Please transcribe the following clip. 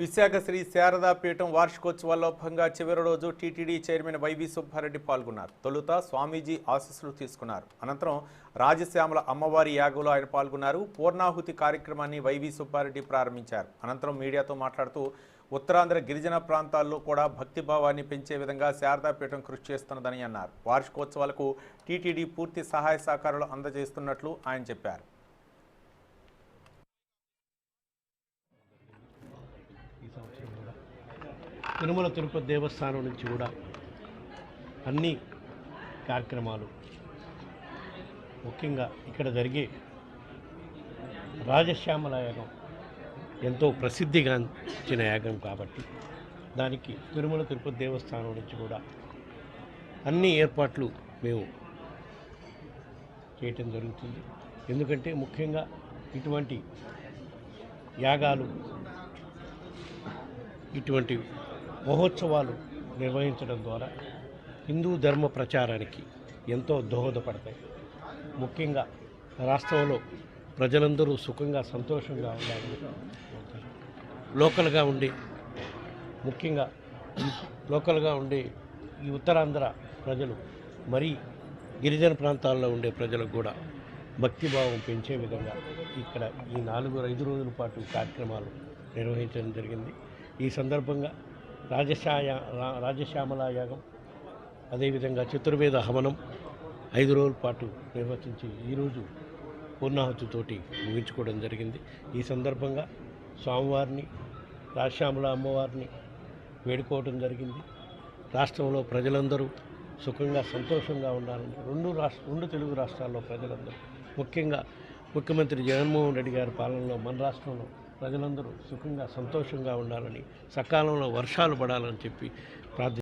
విశాఖ శ్రీ శారదా పీఠం వార్షికోత్సవాల్లో చివరి రోజు టీటీడీ చైర్మన్ వైవి సుబ్బారెడ్డి పాల్గొన్నారు. తొలుత స్వామీజీ ఆశీస్సులు తీసుకున్నారు. అనంతరం రాజశ్యామల అమ్మవారి యాగంలో ఆయన పాల్గొన్నారు. పూర్ణాహుతి కార్యక్రమాన్ని వైవి సుబ్బారెడ్డి ప్రారంభించారు. అనంతరం మీడియాతో మాట్లాడుతూ ఉత్తరాంధ్ర గిరిజన ప్రాంతాల్లో కూడా భక్తిభావాన్ని పెంచే విధంగా శారదా పీఠం కృషి చేస్తున్నదని అన్నారు. వార్షికోత్సవాలకు టీటీడీ పూర్తి సహాయ సహకారాలు అందజేస్తున్నట్లు ఆయన చెప్పారు. తిరుమల తిరుపతి దేవస్థానం నుంచి కూడా అన్ని కార్యక్రమాలు ముఖ్యంగా ఇక్కడ జరిగే రాజశ్యామల యాగం ఎంతో ప్రసిద్ధిగాంచిన యాగం కాబట్టి దానికి తిరుమల తిరుపతి దేవస్థానం నుంచి కూడా అన్ని ఏర్పాట్లు మేము చేయటం జరుగుతుంది. ఎందుకంటే ముఖ్యంగా ఇటువంటి యాగాలు ఇటువంటి మహోత్సవాలు నిర్వహించడం ద్వారా హిందూ ధర్మ ప్రచారానికి ఎంతో దోహదపడతాయి. ముఖ్యంగా రాష్ట్రంలో ప్రజలందరూ సుఖంగా సంతోషంగా ఉండాలని లోకల్గా ఉండి ముఖ్యంగా లోకల్గా ఉండే ఈ ఉత్తరాంధ్ర ప్రజలు మరీ గిరిజన ప్రాంతాల్లో ఉండే ప్రజలకు కూడా భక్తిభావం పెంచే విధంగా ఇక్కడ ఈ నాలుగు ఐదు రోజుల పాటు కార్యక్రమాలు నిర్వహించడం జరిగింది. ఈ సందర్భంగా రాజశాయ రా- రాజశ్యామల యాగం అదేవిధంగా చతుర్వేద హవనం ఐదు రోజుల పాటు నిర్వచించి ఈరోజు పూర్ణాహుతితోటి ముగించుకోవడం జరిగింది. ఈ సందర్భంగా స్వామివారిని రాజశ్యామల అమ్మవారిని వేడుకోవడం జరిగింది. రాష్ట్రంలో ప్రజలందరూ సుఖంగా సంతోషంగా ఉండాలని రెండు రాష్ట్ర రెండు తెలుగు రాష్ట్రాల్లో ప్రజలందరూ ముఖ్యంగా ముఖ్యమంత్రి జగన్మోహన్ రెడ్డి గారి పాలనలో మన రాష్ట్రంలో ప్రజలందరూ సుఖంగా సంతోషంగా ఉండాలని సకాలంలో వర్షాలు పడాలని చెప్పి ప్రార్థి